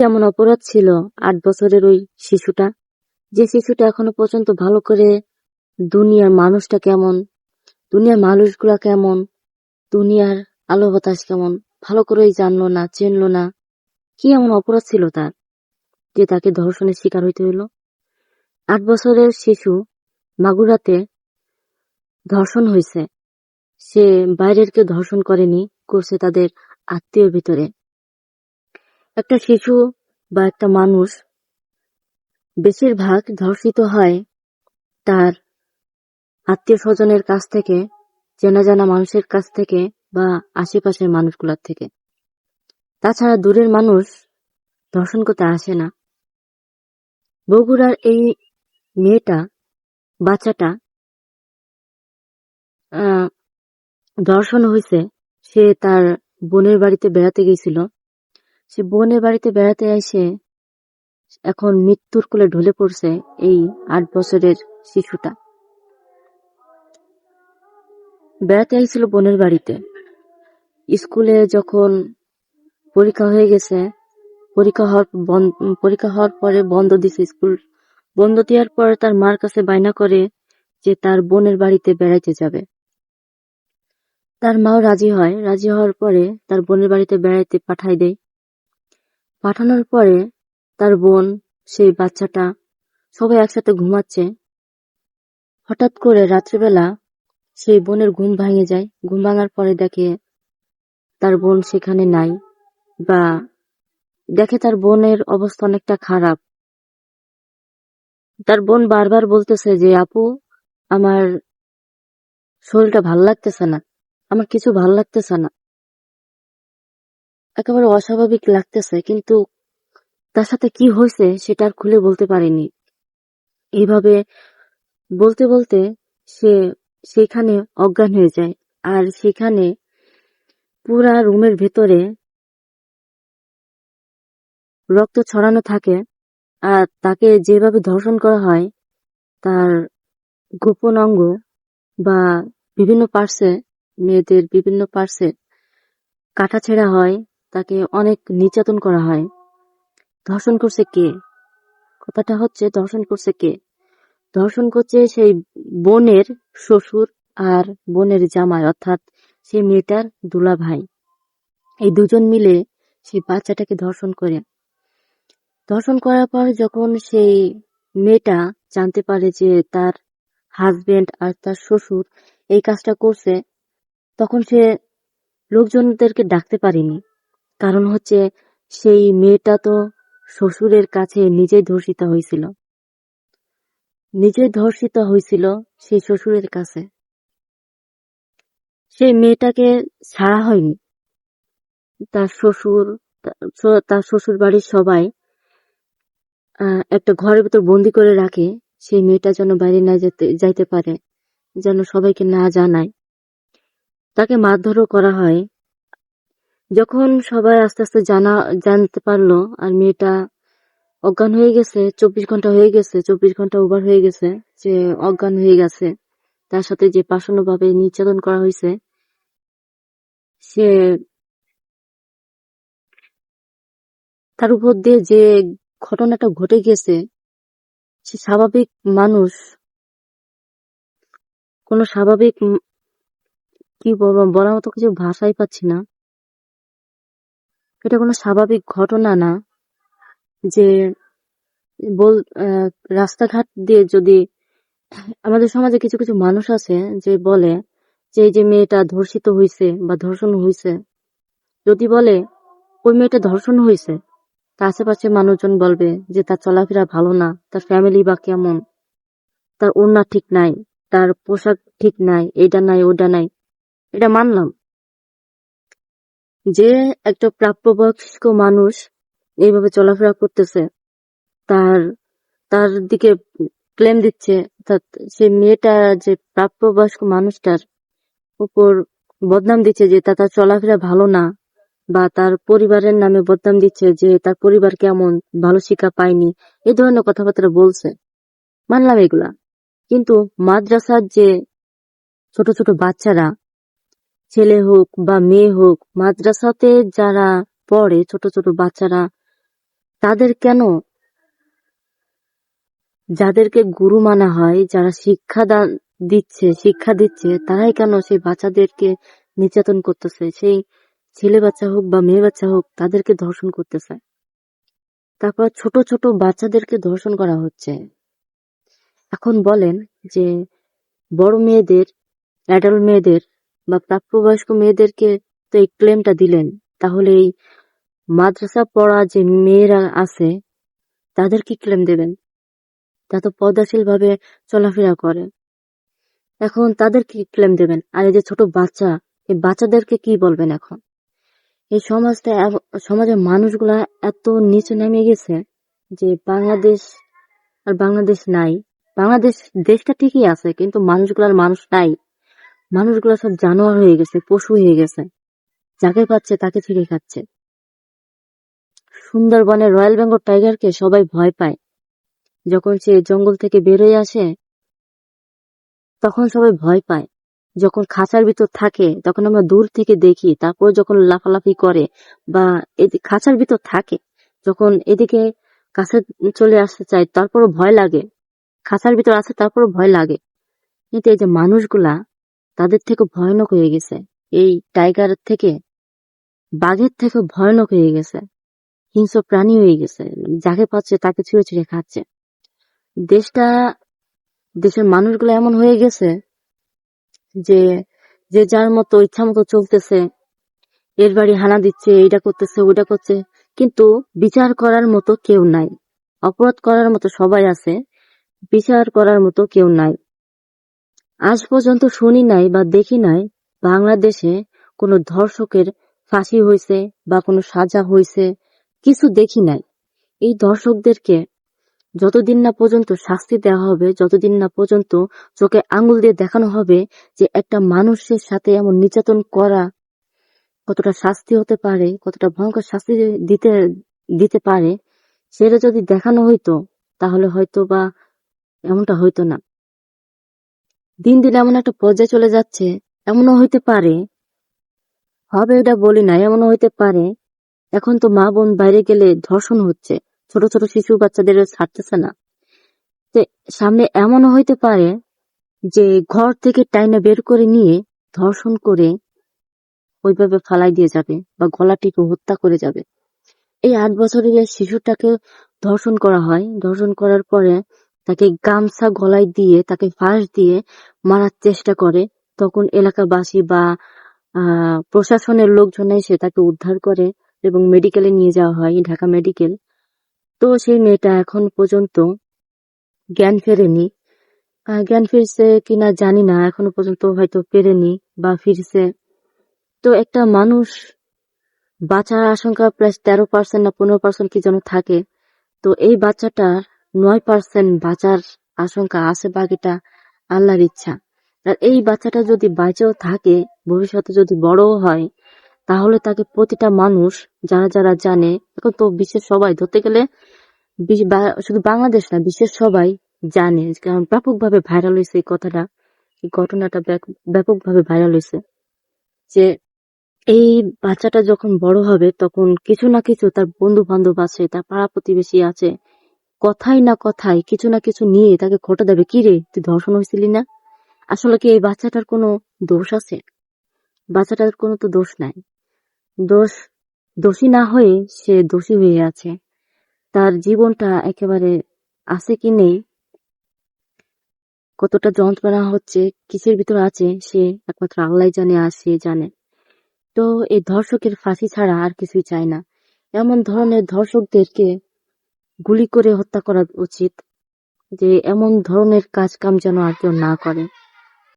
এমন অপরাধ ছিল আট বছরের ওই শিশুটা। যে শিশুটা এখনও পর্যন্ত ভালো করে দুনিয়ার মানুষটা কেমন, দুনিয়ার মানুষগুলা কেমন, দুনিয়ার আলো বাতাস কেমন, ভালো করেই জানলো না, চিনলো না। কি এমন অপরাধ ছিল তার যে তাকে ধর্ষণের শিকার হইতে হইল? আট বছরের শিশু মাগুরাতে ধর্ষণ হয়েছে সে বাইরের কেউ ধর্ষণ করেনি, করছে তাদের আত্মীয় ভিতরে। একটা শিশু বা একটা মানুষ বেশিরভাগ ধর্ষিত হয় তার আত্মীয় স্বজনের কাছ থেকে চেনা জানা মানুষের কাছ থেকে বা আশেপাশের মানুষগুলোর থেকে। তাছাড়া দূরের মানুষ ধর্ষণ করতে আসে না। বগুড়ার এই মেয়েটা, বাচ্চাটা ধর্ষণ হয়েছে। সে তার বোনের বাড়িতে বেড়াতে গেছিল সে বোনের বাড়িতে বেড়াতে এসে এখন মৃত্যুর কোলে ঢলে পড়ছে এই আট বছরের শিশুটা। বেড়াতে আইছিল বোনের বাড়িতে। স্কুলে যখন পরীক্ষা হয়ে গেছে, পরীক্ষা হওয়ার পরীক্ষা হওয়ার পরে বন্ধ দিছে স্কুল। বন্ধ দেওয়ার পর তার মার কাছে বায়না করে যে তার বোনের বাড়িতে বেড়াইতে যাবে। তার মাও রাজি হয়। রাজি হওয়ার পরে তার বোনের বাড়িতে বেড়াইতে পাঠাই দেয়। পাঠানোর পরে তার বোন, সেই বাচ্চাটা, সবাই একসাথে ঘুমাচ্ছে। হঠাৎ করে রাত্রিবেলা সেই বোনের ঘুম ভাঙে যায়। ঘুম ভাঙার পরে দেখে তার বোন সেখানে নাই বা দেখে তার বোনের অবস্থা অনেকটা খারাপ। তার বোন বারবার বলতেছে যে, আপু, আমার শরীরটা ভালো লাগতেছে না। আমার কিছু ভালো লাগতেছে না। একেবারে অস্বাভাবিক লাগতেছে, কিন্তু তার সাথে কি হয়েছে সেটা আর খুলে বলতে পারেনি। এইভাবে বলতে বলতে সে সেখানে অজ্ঞান হয়ে যায়, আর সেখানে পুরা রুমের ভেতরে রক্ত ছড়ানো থাকে, আর তাকে যেভাবে ধর্ষণ করা হয়, তার গোপন অঙ্গ বা বিভিন্ন পার্শ্বে, মেয়েদের বিভিন্ন পার্শ্বে কাটা ছেঁড়া হয় তাকে অনেক নির্যাতন করা হয়। ধর্ষণ করছে কে? কথাটা হচ্ছে, ধর্ষণ করছে কে? ধর্ষণ করছে সেই বোনের শ্বশুর আর বোনের জামাই, অর্থাৎ সেই মেয়েটার দুলা ভাই এই দুজন মিলে সেই বাচ্চাটাকে ধর্ষণ করে। ধর্ষণ করার পর যখন সেই মেয়েটা জানতে পারে যে তার হাজবেন্ড আর তার শ্বশুর এই কাজটা করছে, তখন সে লোকজনদেরকে ডাকতে পারেনি। কারণ হচ্ছে সেই মেয়েটা তো শ্বশুরের কাছে নিজেই ধর্ষিত হয়েছিল। নিজে ধর্ষিত হয়েছিল সেই শ্বশুরের কাছে। সেই মেয়েটাকে ছাড়া হয়নি। তার শ্বশুর তার শ্বশুর বাড়ির সবাই একটা ঘরের ভিতর বন্দি করে রাখে সেই মেয়েটা যেন বাইরে না যেতে, যাইতে পারে, যেন সবাইকে না জানায়। তাকে মারধরও করা হয়। যখন সবাই আস্তে আস্তে জানা, জানতে পারল আর মেয়েটা অজ্ঞান হয়ে গেছে, চব্বিশ ঘণ্টা হয়ে গেছে, চব্বিশ ঘণ্টা ওভার হয়ে গেছে যে অজ্ঞান হয়ে গেছে, তার সাথে যে পাশানো ভাবে নির্যাতন করা হয়েছে, সে তার উপর দিয়ে যে ঘটনাটা ঘটে গেছে, সে স্বাভাবিক মানুষ, কোনো স্বাভাবিক কি বলব, বলার মতো কিছু ভাষাই পাচ্ছি না। এটা কোনো স্বাভাবিক ঘটনা না যে বল রাস্তাঘাট দিয়ে যদি আমাদের সমাজে কিছু কিছু মানুষ আছে যে বলে যে এই যে মেয়েটা ধর্ষিত হয়েছে বা ধর্ষণ হয়েছে যদি বলে ওই মেয়েটা ধর্ষণ হয়েছে তার আশেপাশে মানুষজন বলবে যে তার চলাফেরা ভালো না, তার ফ্যামিলি বা কেমন, তার ওড়না ঠিক নাই, তার পোশাক ঠিক নাই এটা নাই ওটা নাই। এটা মানলাম। যে একটা প্রাপ্তবয়স্ক মানুষ এইভাবে চলাফেরা করতেছে, তার তার দিকে ক্লেম দিচ্ছে, অর্থাৎ সে মেয়েটা যে প্রাপ্যবয়স্ক মানুষটার উপর বদনাম দিচ্ছে যে তা তার চলাফেরা ভালো না, বা তার পরিবারের নামে বদনাম দিচ্ছে যে তার পরিবার কেমন ভালো শিক্ষা পায়নি, এই ধরনের কথাবার্তা বলছে। মানলাম এগুলা। কিন্তু মাদ্রাসার যে ছোট ছোট বাচ্চারা ছেলে হোক বা মেয়ে হোক, মাদ্রাসাতে যারা পড়ে ছোট ছোট বাচ্চারা, তাদের কেন? যাদেরকে গুরু মানা হয়, যারা শিক্ষা দিচ্ছে শিক্ষা দিচ্ছে, তারাই কেন সেই বাচ্চাদেরকে নির্যাতন করতেছে? সেই ছেলে বাচ্চা হোক বা মেয়ে বাচ্চা হোক, তাদেরকে ধর্ষণ করতেছে। তারপর ছোট ছোট বাচ্চাদেরকে ধর্ষণ করা হচ্ছে। এখন বলেন যে বড় মেয়েদের অ্যাডাল্ট মেয়েদের বা প্রাপ্তবয়স্ক মেয়েদেরকে তো এই ক্লেমটা দিলেন। তাহলে এই মাদ্রাসা পড়া যে মেয়েরা আছে, তাদের কি ক্লেম দেবেন? তা তো পদ্মাশীল ভাবে চলাফেরা করে। এখন তাদের কি ক্লেম দেবেন? আর এই যে ছোট বাচ্চা, এই বাচ্চাদেরকে কি বলবেন এখন? এই সমাজটা সমাজের মানুষগুলা এত নিচে নেমে গেছে যে বাংলাদেশ আর বাংলাদেশ নাই। বাংলাদেশ, দেশটা ঠিকই আছে, কিন্তু মানুষগুলার মানুষ নাই। মানুষগুলা সব জানোয়ার হয়ে গেছে, পশু হয়ে গেছে। যাকে পাচ্ছে তাকে ছিঁড়ে খাচ্ছে। সুন্দরবনের রয়্যাল বেঙ্গল টাইগারকে সবাই ভয় পায়। যখন সে জঙ্গল থেকে বেরোয় আসে, তখন সবাই ভয় পায়। যখন খাঁচার ভিতর থাকে, তখন আমরা দূর থেকে দেখি, তারপর যখন লাফালাফি করে বা খাঁচার ভিতর থাকে, যখন এদিকে কাছে চলে আসতে চায়, তারপরও ভয় লাগে। খাঁচার ভিতর আছে তারপরও ভয় লাগে। কিন্তু এই যে মানুষগুলা তাদের থেকে ভয়ানক হয়ে গেছে। এই টাইগার থেকে, বাঘের থেকে ভয়ানক হয়ে গেছে। হিংস্র প্রাণী হয়ে গেছে। যাকে পাচ্ছে তাকে ছিঁড়ে ছিঁড়ে খাচ্ছে। দেশটা, দেশের মানুষগুলো এমন হয়ে গেছে যে যে যার মতো ইচ্ছা মতো চলতেছে। এর বাড়ি হানা দিচ্ছে, এইটা করতেছে, ওইটা করছে। কিন্তু বিচার করার মতো কেউ নাই। অপরাধ করার মতো সবাই আছে, বিচার করার মতো কেউ নাই। আজ পর্যন্ত শুনি নাই বা দেখি নাই বাংলাদেশে কোনো ধর্ষকের ফাঁসি হয়েছে বা কোনো সাজা হয়েছে কিছু দেখি নাই। এই ধর্ষকদেরকে যতদিন না পর্যন্ত শাস্তি দেওয়া হবে, যতদিন না পর্যন্ত চোখে আঙুল দিয়ে দেখানো হবে যে একটা মানুষের সাথে এমন নির্যাতন করা কতটা শাস্তি হতে পারে, কতটা ভয়ঙ্কর শাস্তি দিতে দিতে পারে, সেটা যদি দেখানো হইতো, তাহলে হয়তো বা এমনটা হইতো না। দিন দিন এমন একটা পর্যায়ে চলে যাচ্ছে, এমনও হইতে পারে। হবে এটা বলি না এমনও হইতে পারে। এখন তো মা বোন বাইরে গেলে ধর্ষণ হচ্ছে, ছোট ছোট শিশু বাচ্চাদের ছাড়তেছে না। সামনে এমনও হইতে পারে যে ঘর থেকে টাইনা বের করে নিয়ে ধর্ষণ করে ওইভাবে ফালাই দিয়ে যাবে বা গলা টিপে হত্যা করে যাবে। এই আট বছরের শিশুটাকে ধর্ষণ করা হয়। ধর্ষণ করার পরে তাকে গামছা গলায় দিয়ে, তাকে ফাঁস দিয়ে মারার চেষ্টা করে। তখন এলাকাবাসী বা প্রশাসনের লোকজন এসে তাকে উদ্ধার করে এবং মেডিকেলে নিয়ে যাওয়া হয়, ঢাকা মেডিকেল। তো সেই মেয়েটা এখন পর্যন্ত জ্ঞান ফেরেনি। জ্ঞান ফিরছে কিনা জানি না, এখনও পর্যন্ত হয়তো ফেরেনি বা ফিরছে। তো একটা মানুষ বাঁচার আশঙ্কা প্রায় তেরো পার্সেন্ট না পনেরো পার্সেন্ট কি যেন থাকে। তো এই বাচ্চাটার নয় পার্সেন্ট বাঁচার আশঙ্কা আছে বাকিটা আল্লাহর ইচ্ছা। আর এই বাচ্চাটা যদি বাইচেও থাকে, ভবিষ্যতে যদি বড়ও হয়, তাহলে তাকে প্রতিটা মানুষ যারা যারা জানে, এখন তো বিশ্বের সবাই, ধরতে গেলে শুধু বাংলাদেশ না, বিশ্বের সবাই জানে, কারণ ব্যাপকভাবে ভাইরাল হয়েছে এই কথাটা, এই ঘটনাটা ব্যাপকভাবে ভাইরাল হয়েছে, যে এই বাচ্চাটা যখন বড় হবে, তখন কিছু না কিছু তার বন্ধু বান্ধব আছে, তার পাড়া প্রতিবেশী আছে কথাই না কথাই কিছু না কিছু নিয়ে তাকে খোটা দেবে। কি রে, তুই ধর্ষণ হয়েছিলি না? আসলে কি এই বাচ্চাটার কোনো দোষ আছে? বাচ্চাটার কোনো তো দোষ নাই। দোষ, দোষী না হয়ে সে দোষী হয়ে আছে। তার জীবনটা একেবারে আছে কি নেই? কতটা যন্ত্রণা হচ্ছে, কিসের ভিতর আছে, সে একমাত্র আল্লাহ জানে আর সে জানে। তো এই ধর্ষকের ফাঁসি ছাড়া আর কিছুই চায় না। এমন ধরনের ধর্ষকদেরকে গুলি করে হত্যা করা উচিত যে এমন ধরনের কাজ কাম যেন আর কেউ না করে।